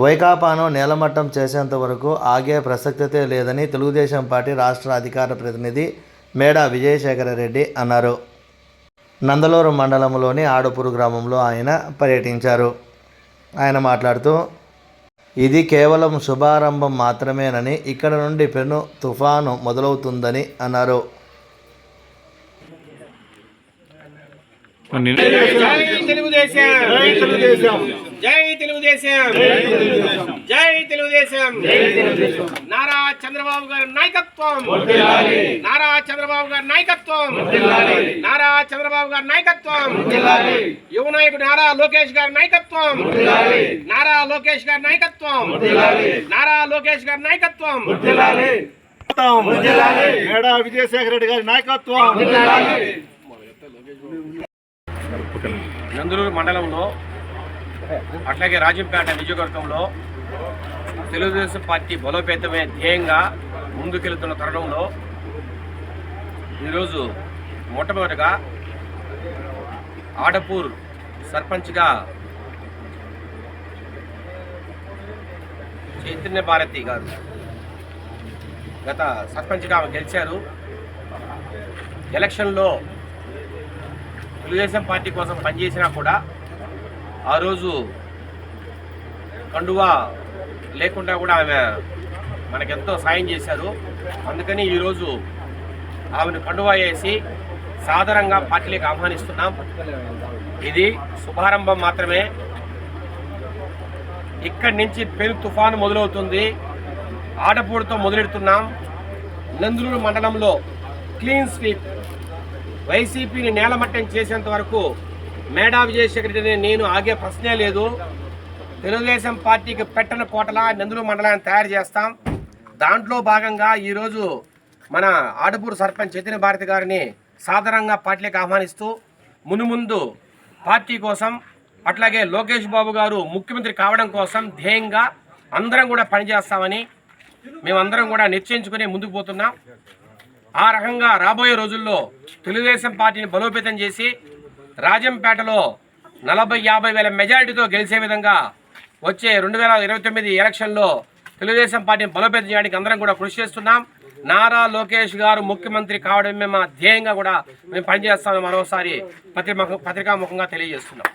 వైకాపాను నేలమట్టం చేసేంత వరకు ఆగే ప్రసక్తే లేదని తెలుగుదేశం పార్టీ రాష్ట్ర అధికార ప్రతినిధి మేడా విజయశేఖర రెడ్డి అన్నారు నందలూరు మండలంలోని ఆడుపూరు గ్రామంలో ఆయన పర్యటించారు ఆయన మాట్లాడుతూ ఇది కేవలం శుభారంభం మాత్రమేనని ఇక్కడ నుండి పెను తుఫాను మొదలవుతుందని అన్నారు తెలుగుదేశం జై తెలుగుదేశం. జై తెలుగుదేశం. నారా చంద్రబాబు గారి నాయకత్వం. నారా చంద్రబాబు గారి నాయకత్వం. నారా చంద్రబాబు గారి నాయకత్వం. యువ నాయకుడు నారా లోకేష్ గారి నాయకత్వం. నారా లోకేష్ గారి నాయకత్వం. నారా లోకేష్ గారి నాయకత్వం. మేడా విజయశేఖర రెడ్డి గారి నాయకత్వం. నందులూరు మండలంలో అట్లాగే రాజంపేట నియోజకవర్గంలో తెలుగుదేశం పార్టీ బలోపేతమే ధ్యేయంగా ముందుకెళ్తున్న తరుణంలో ఈరోజు మొట్టమొదటిగా ఆడపూర్ సర్పంచ్గా చైతన్య భారతి గారు గత సర్పంచ్గా ఆమె గెలిచారు. ఎలక్షన్లో తెలుగుదేశం పార్టీ కోసం పనిచేసినా కూడా ఆ రోజు కండువా లేకుండా కూడా ఆమె మనకెంతో సాయం చేశారు. అందుకని ఈరోజు ఆమెను కండువా వేసి సాధారణంగా పార్టీలకు ఆహ్వానిస్తున్నాం. ఇది శుభారంభం మాత్రమే. ఇక్కడి నుంచి పెను తుఫాను మొదలవుతుంది. ఆడపూడితో మొదలెడుతున్నాం. నందులూరు మండలంలో క్లీన్ స్వీప్. వైసీపీని నేలమట్టం చేసేంత వరకు మేడా విజయశేఖర నేను ఆగే ప్రశ్నే లేదు. తెలుగుదేశం పార్టీకి పెట్టని కోటలా నందులు మండలాన్ని తయారు చేస్తాం. దాంట్లో భాగంగా ఈరోజు మన ఆడపూరు సర్పంచ్ చైతన్య భారతి గారిని సాధారణంగా పార్టీలకు ఆహ్వానిస్తూ మునుముందు పార్టీ కోసం అట్లాగే లోకేష్ బాబు గారు ముఖ్యమంత్రి కావడం కోసం ధ్యేయంగా అందరం కూడా పనిచేస్తామని మేమందరం కూడా నిశ్చయించుకుని ముందుకు పోతున్నాం. ఆ రకంగా రాబోయే రోజుల్లో తెలుగుదేశం పార్టీని బలోపేతం చేసి రాజంపేటలో నలభై యాభై వేల మెజారిటీతో గెలిచే విధంగా వచ్చే రెండు వేల ఇరవై తొమ్మిది ఎలక్షన్లో తెలుగుదేశం పార్టీని బలోపేతం చేయడానికి అందరం కూడా కృషి చేస్తున్నాం. నారా లోకేష్ గారు ముఖ్యమంత్రి కావడమే మా ధ్యేయంగా కూడా మేము పనిచేస్తామని మరోసారి పత్రిక పత్రికాముఖంగా తెలియజేస్తున్నాం.